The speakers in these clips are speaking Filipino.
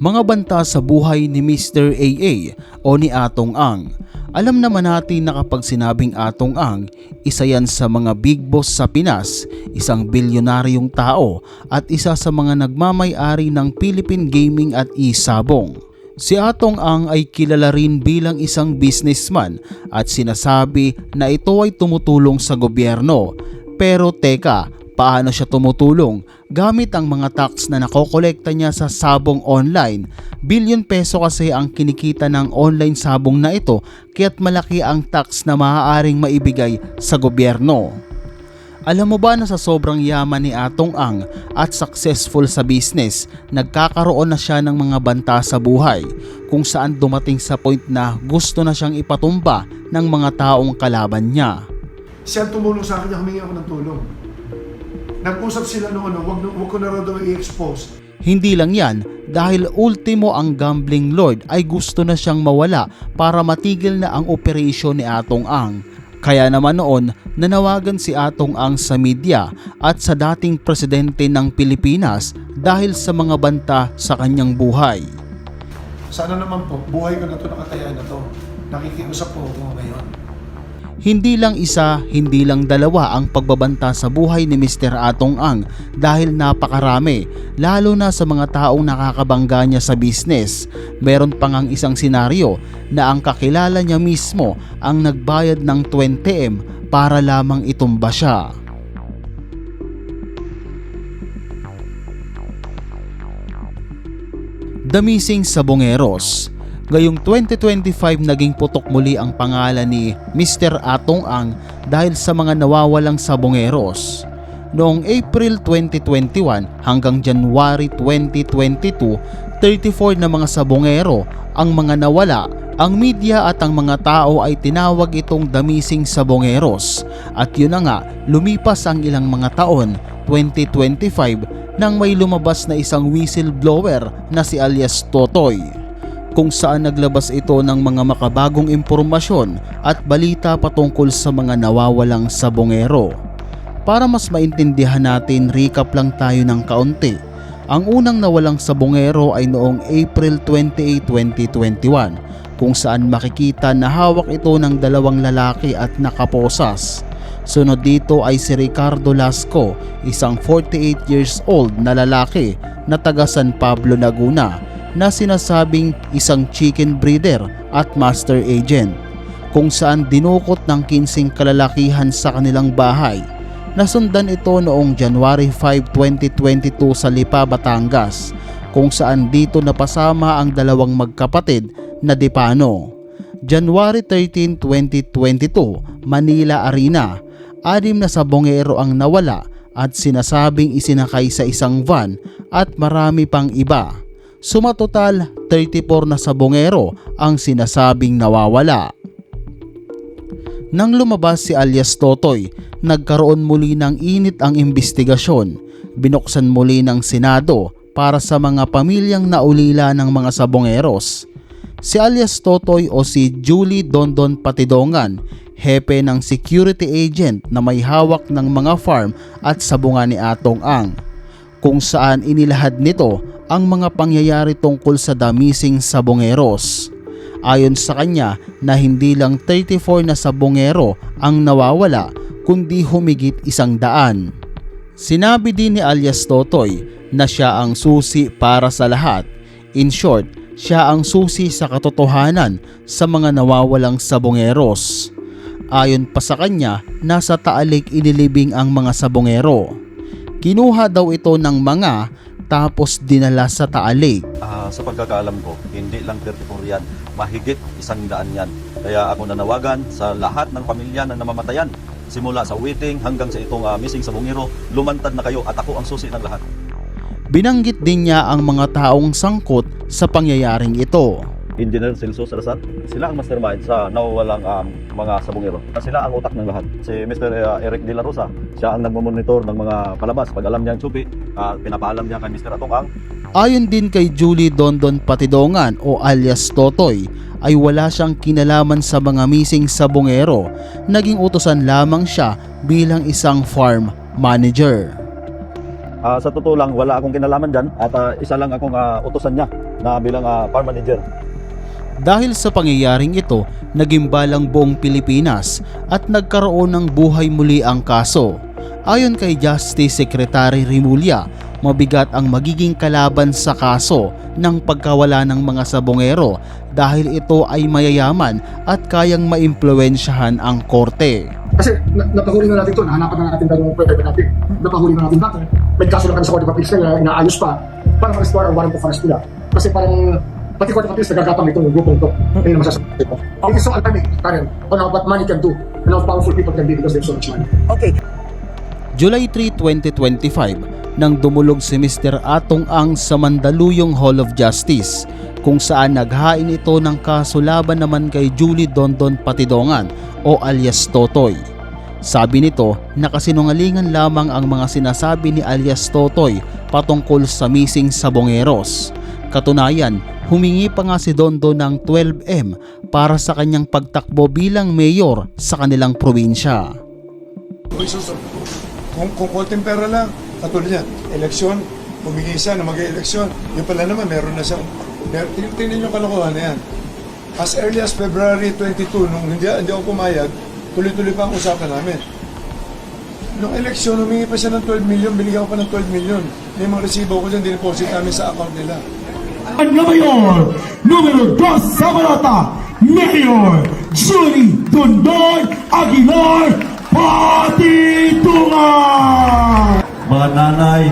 mga banta sa buhay ni Mr. AA o ni Atong Ang. Alam naman natin na kapag sinabing Atong Ang, isa yan sa mga big boss sa Pinas, isang bilyonaryong tao at isa sa mga nagmamay-ari ng Philippine Gaming at e-sabong. Si Atong Ang ay kilala rin bilang isang businessman at sinasabi na ito ay tumutulong sa gobyerno. Pero teka, paano siya tumutulong? Gamit ang mga tax na nakokolekta niya sa sabong online. Bilyon peso kasi ang kinikita ng online sabong na ito kaya't malaki ang tax na maaaring maibigay sa gobyerno. Alam mo ba na sa sobrang yaman ni Atong Ang at successful sa business, nagkakaroon na siya ng mga banta sa buhay kung saan dumating sa point na gusto na siyang ipatumba ng mga taong kalaban niya. Siya tumulong sa akin, humingi ako ng tulong. Nag-usap sila noon, no, wag, wag ko na raw daw i-expose. Hindi lang yan, dahil ultimo ang gambling lord ay gusto na siyang mawala para matigil na ang operasyon ni Atong Ang. Kaya naman noon, nanawagan si Atong Ang sa media at sa dating presidente ng Pilipinas dahil sa mga banta sa kanyang buhay. Sana naman po, buhay ko na to, nakataya na to. Nakikiusap po ako ngayon. Hindi lang isa, hindi lang dalawa ang pagbabanta sa buhay ni Mr. Atong Ang dahil napakarami, lalo na sa mga taong nakakabangga niya sa business. Meron pang ang isang senaryo na ang kakilala niya mismo ang nagbayad ng 20M para lamang itumba siya. The Missing Sabongeros Ngayong 2025 naging putok muli ang pangalan ni Mr. Atong Ang dahil sa mga nawawalang sabongeros. Noong April 2021 hanggang January 2022, 34 na mga sabongero ang mga nawala. Ang media at ang mga tao ay tinawag itong damising sabongeros. At yun na nga, lumipas ang ilang mga taon, 2025, nang may lumabas na isang whistleblower na si alias Totoy kung saan naglabas ito ng mga makabagong impormasyon at balita patungkol sa mga nawawalang sabongero. Para mas maintindihan natin, recap lang tayo ng kaunti. Ang unang nawalang sabongero ay noong April 28, 2021 kung saan makikita na hawak ito ng dalawang lalaki at nakaposas. Sunod dito ay si Ricardo Lasco, isang 48 years old na lalaki na taga San Pablo, Laguna na sinasabing isang chicken breeder at master agent kung saan dinukot ng 15 kalalakihan sa kanilang bahay. Nasundan ito noong January 5, 2022 sa Lipa, Batangas kung saan dito napasama ang dalawang magkapatid na Dipano. January 13, 2022, Manila Arena, anim na sabongero ang nawala at sinasabing isinakay sa isang van at marami pang iba. Sumatotal, 34 na sabongero ang sinasabing nawawala. Nang lumabas si alias Totoy, nagkaroon muli ng init ang investigasyon. Binuksan muli ng Senado para sa mga pamilyang naulila ng mga sabongeros. Si alias Totoy o si Julie Dondon Patidongan, hepe ng security agent na may hawak ng mga farm at sabungan ni Atong Ang, kung saan inilahad nito ang mga pangyayari tungkol sa damising sabongeros. Ayon sa kanya na hindi lang 34 na sabongero ang nawawala kundi humigit isang daan. Sinabi din ni alias Totoy na siya ang susi para sa lahat. In short, siya ang susi sa katotohanan sa mga nawawalang sabongeros. Ayon pa sa kanya, nasa taalik inilibing ang mga sabongero. Kinuha daw ito ng mga tapos dinala sa taalik. Ah, sa pagkakaalam ko, hindi lang 34 yan, mahigit isang daan yan. Kaya ako nanawagan sa lahat ng pamilya na namamatayan, simula sa waiting hanggang sa itong ah, missing sa bungiro, lumantad na kayo at ako ang susi ng lahat. Binanggit din niya ang mga taong sangkot sa pangyayaring ito. Engineer Celso Salazar, sila ang mastermind sa nawawalang um, mga sabungero. Sila ang utak ng lahat. Si Mr. uh, Eric De La Rosa, siya ang nagmamonitor ng mga palabas. Pag alam niya ang tsupi, uh, pinapaalam niya kay Mr. Atong Ang. Ayon din kay Julie Dondon Patidongan o alias Totoy, ay wala siyang kinalaman sa mga missing sabongero. Naging utosan lamang siya bilang isang farm manager. Ah, sa totoo lang, wala akong kinalaman dyan at ah, isa lang akong ah, utosan niya na bilang ah, farm manager. Dahil sa pangyayaring ito, naging balang buong Pilipinas at nagkaroon ng buhay muli ang kaso. Ayon kay Justice Secretary Rimulya, mabigat ang magiging kalaban sa kaso ng pagkawala ng mga sabongero dahil ito ay mayayaman at kayang maimpluwensyahan ang korte. Kasi na, napahuli na natin ito, nahanapan na natin tayo ng pwede natin. Napahuli na natin dati. May kaso na kami sa Court of Appeals na inaayos pa para ma-restore ang warrant of arrest nila. Kasi parang pati Court of Appeals nagagapang itong grupong to. Yun ang masasabi ko. It is so alarming, Karen, on how what money can do and how powerful people can be because they have so much money. Okay, July 3, 2025 nang dumulog si Mr. Atong Ang sa Mandaluyong Hall of Justice kung saan naghain ito ng kaso laban naman kay Julie Dondon Patidongan o alias Totoy. Sabi nito na kasinungalingan lamang ang mga sinasabi ni alias Totoy patungkol sa missing sabongeros. Katunayan, humingi pa nga si Dondo ng 12M para sa kanyang pagtakbo bilang mayor sa kanilang probinsya. Kung, kung konting pera lang, katulad yan, eleksyon, humingi siya na mag-eleksyon. Yung pala naman, meron na siya. Mer- tin- Tingnan yung kalokohan na yan. As early as February 22, nung hindi, hindi ako pumayag, tuloy-tuloy pa ang usapan namin. Nung eleksyon, humingi pa siya ng 12 million, binigyan pa ng 12 million. May mga resibo ko dyan, dineposit namin sa account nila. Ang mayor, numero 2 sa Balota, Mayor Julie Dondon Aguilar Patitungan! mga nanay,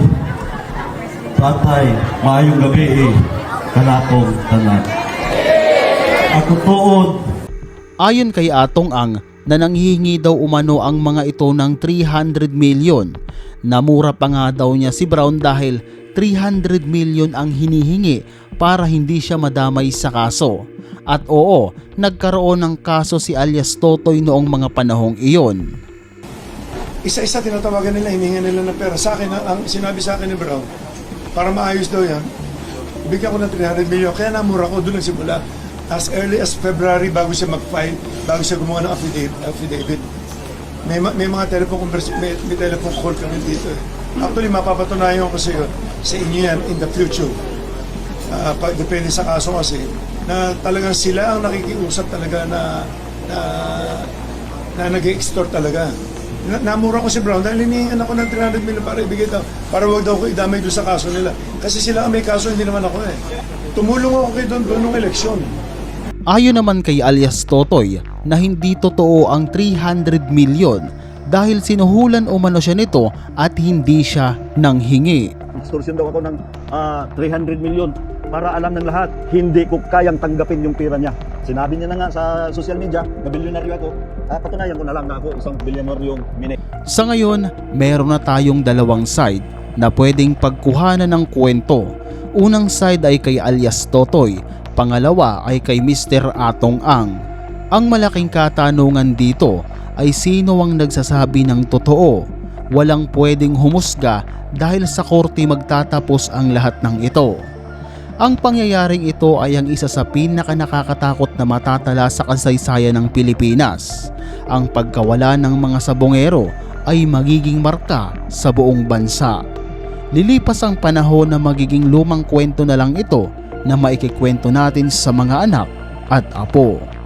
tatay, maayong gabi eh, kanakong tanan. Ako tuod, Ayon kay Atong Ang na nanghihingi daw umano ang mga ito ng 300 million. Namura pa nga daw niya si Brown dahil 300 million ang hinihingi para hindi siya madamay sa kaso. At oo, nagkaroon ng kaso si alias Totoy noong mga panahong iyon. Isa-isa tinatawagan nila, hininga nila ng pera. Sa akin, ang sinabi sa akin ni Brown, para maayos daw yan, bigyan ko ng 300 million. Kaya namura ko doon nagsimula. As early as February, bago siya mag-file, bago siya gumawa ng affidavit. affidavit. May, ma- may mga telephone may, may telephone call kami dito. Eh. Actually, mapapatunayan ko sa iyo, sa inyo yan in the future. Ah, pag, depende sa kaso kasi, na talagang sila ang nakikiusap talaga na na, na nag-extort talaga. Na, namura ko si Brown dahil hinihingan ako ng 300 million para ibigay daw. Para wag daw ko idamay doon sa kaso nila. Kasi sila ang may kaso, hindi naman ako eh. Tumulong ako kay Don Don nung eleksyon. Ayon naman kay alias Totoy na hindi totoo ang 300 million dahil sinuhulan umano siya nito at hindi siya nanghingi. Extortion daw ako ng ah, 300 million para alam ng lahat, hindi ko kayang tanggapin yung pera niya. Sinabi niya na nga sa social media na bilyonaryo ako. Ah, patunayan ko na lang na ako isang bilyonaryong mini. Sa ngayon, meron na tayong dalawang side na pwedeng pagkuhanan ng kwento. Unang side ay kay alias Totoy, pangalawa ay kay Mr. Atong Ang. Ang malaking katanungan dito ay sino ang nagsasabi ng totoo. Walang pwedeng humusga dahil sa korte magtatapos ang lahat ng ito. Ang pangyayaring ito ay ang isa sa pinaka nakakatakot na matatala sa kasaysayan ng Pilipinas. Ang pagkawala ng mga sabongero ay magiging marka sa buong bansa. Lilipas ang panahon na magiging lumang kwento na lang ito na maikikwento natin sa mga anak at apo.